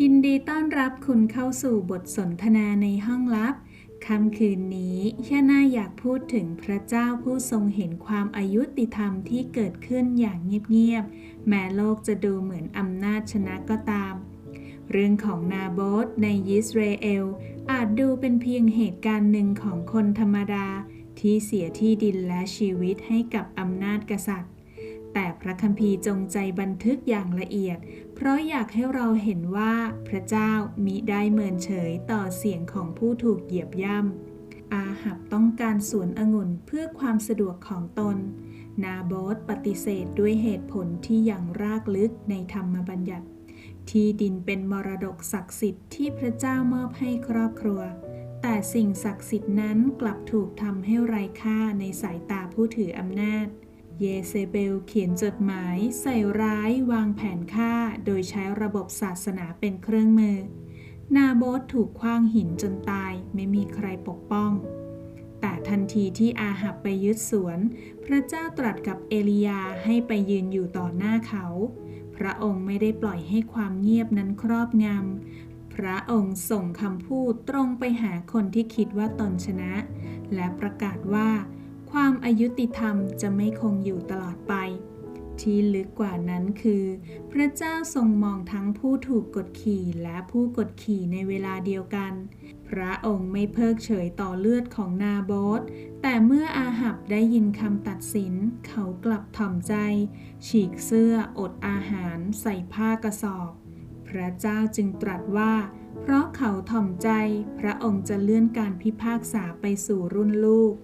ยินดีต้อนรับคุณเข้าสู่บทสนทนาในห้องลับ ค่ำคืนนี้แค่น่าอยากพูดถึงพระเจ้าผู้ทรงเห็นความอายุติธรรมที่เกิดขึ้นอย่างเงียบๆ แม้โลกจะดูเหมือนอำนาจชนะก็ตาม เรื่องของนาโบทในยิสราเอล อาจดูเป็นเพียงเหตุการณ์หนึ่งของคนธรรมดา ที่เสียที่ดินและชีวิตให้กับอำนาจกษัตริย์ แต่พระคัมภีร์จงใจบันทึกอย่างละเอียด เพราะอยากให้เราเห็นว่าพระเจ้ามิได้เมินเฉยต่อเสียงของผู้ถูกเหยียบย่ำ อาหับต้องการสวนองุ่นเพื่อความสะดวกของตน นาโบทปฏิเสธด้วยเหตุผลที่ยังรากลึกในธรรมบัญญัติ ที่ดินเป็นมรดกศักดิ์สิทธิ์ที่พระเจ้ามอบให้ครอบครัว แต่สิ่งศักดิ์สิทธิ์นั้นกลับถูกทำให้ไร้ค่าในสายตาผู้ถืออำนาจ เยเซเบลเขียนจดหมายใส่ร้ายวางแผนฆ่าโดยใช้ระบบศาสนาเป็นเครื่องมือ นาโบทถูกคว้างหินจนตายไม่มีใครปกป้อง แต่ทันทีที่อาหับไปยึดสวน พระเจ้าตรัสกับเอลียาให้ไปยืนอยู่ต่อหน้าเขา พระองค์ไม่ได้ปล่อยให้ความเงียบนั้นครอบงำ พระองค์ส่งคำพูดตรงไปหาคนที่คิดว่าตนชนะ และประกาศว่า ความอายุติธรรมจะไม่คงอยู่ตลอดไป ที่ลึกกว่านั้นคือ พระเจ้าทรงมองทั้งผู้ถูกกดขี่และผู้กดขี่ในเวลาเดียวกัน พระองค์ไม่เพิกเฉยต่อเลือดของนาโบทแต่เมื่ออาหับได้ยินคำตัดสิน เขากลับถ่อมใจ ฉีกเสื้ออดอาหารใส่ผ้ากระสอบ พระเจ้าจึงตรัสว่าเพราะเขาถ่อมใจ พระองค์จะเลื่อนการพิพากษาไปสู่รุ่นลูก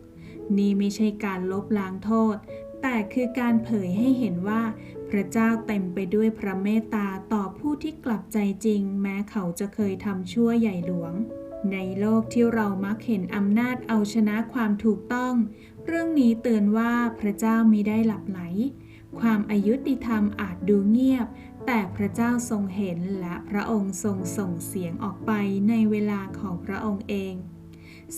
นี่ไม่ใช่การลบล้างโทษ แต่คือการเผยให้เห็นว่า พระเจ้าเต็มไปด้วยพระเมตตาต่อผู้ที่กลับใจจริง แม้เขาจะเคยทำชั่วใหญ่หลวง ในโลกที่เรามักเห็นอำนาจเอาชนะความถูกต้อง เรื่องนี้เตือนว่าพระเจ้ามิได้หลับไหล ความอายุติธรรมอาจดูเงียบ แต่พระเจ้าทรงเห็นและพระองค์ทรงส่งเสียงออกไปในเวลาของพระองค์เอง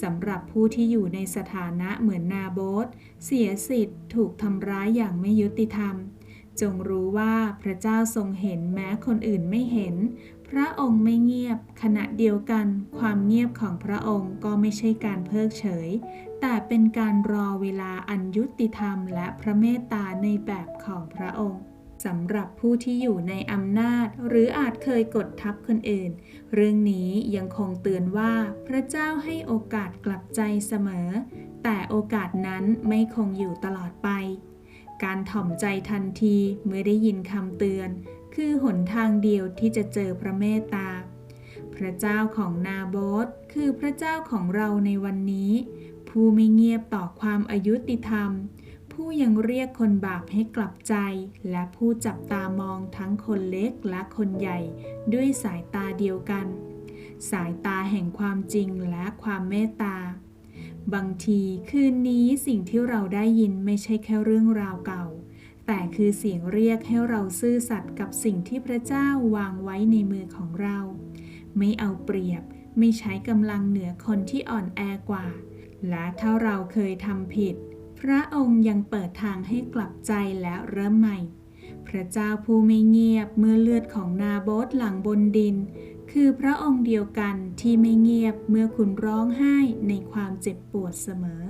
สำหรับผู้ที่อยู่ในสถานะเหมือนนาโบทเสียสิทธิ์ถูกทำร้ายอย่างไม่ยุติธรรม จงรู้ว่าพระเจ้าทรงเห็นแม้คนอื่นไม่เห็น พระองค์ไม่เงียบ ขณะเดียวกัน ความเงียบของพระองค์ก็ไม่ใช่การเพิกเฉย แต่เป็นการรอเวลาอันยุติธรรมและพระเมตตาในแบบของพระองค์ สำหรับผู้ที่อยู่ในอำนาจ หรืออาจเคยกดทับคนอื่น เรื่องนี้ยังคงเตือนว่าพระเจ้าให้โอกาสกลับใจเสมอ แต่โอกาสนั้นไม่คงอยู่ตลอดไป การถ่อมใจทันทีเมื่อได้ยินคำเตือน คือหนทางเดียวที่จะเจอพระเมตตา พระเจ้าของนาโบทคือพระเจ้าของเราในวันนี้ ผู้ไม่เงียบต่อความอายุติธรรม ผู้ยังเรียกคนบาปให้กลับใจ และผู้จับตามองทั้งคนเล็กและคนใหญ่ ด้วยสายตาเดียวกัน สายตาแห่งความจริงและความเมตตา บางทีคืนนี้สิ่งที่เราได้ยินไม่ใช่แค่เรื่องราวเก่า แต่คือเสียงเรียกให้เราซื่อสัตย์กับสิ่งที่พระเจ้าวางไว้ในมือของเรา ไม่เอาเปรียบไม่ใช้กำลังเหนือคนที่อ่อนแอกว่า และถ้าเราเคยทำผิด พระองค์ยังเปิดทางให้กลับใจและเริ่มใหม่ พระเจ้าผู้ไม่เงียบเมื่อเลือดของนาโบสหลังบนดิน คือพระองค์เดียวกันที่ไม่เงียบเมื่อคุณร้องไห้ในความเจ็บปวดเสมอ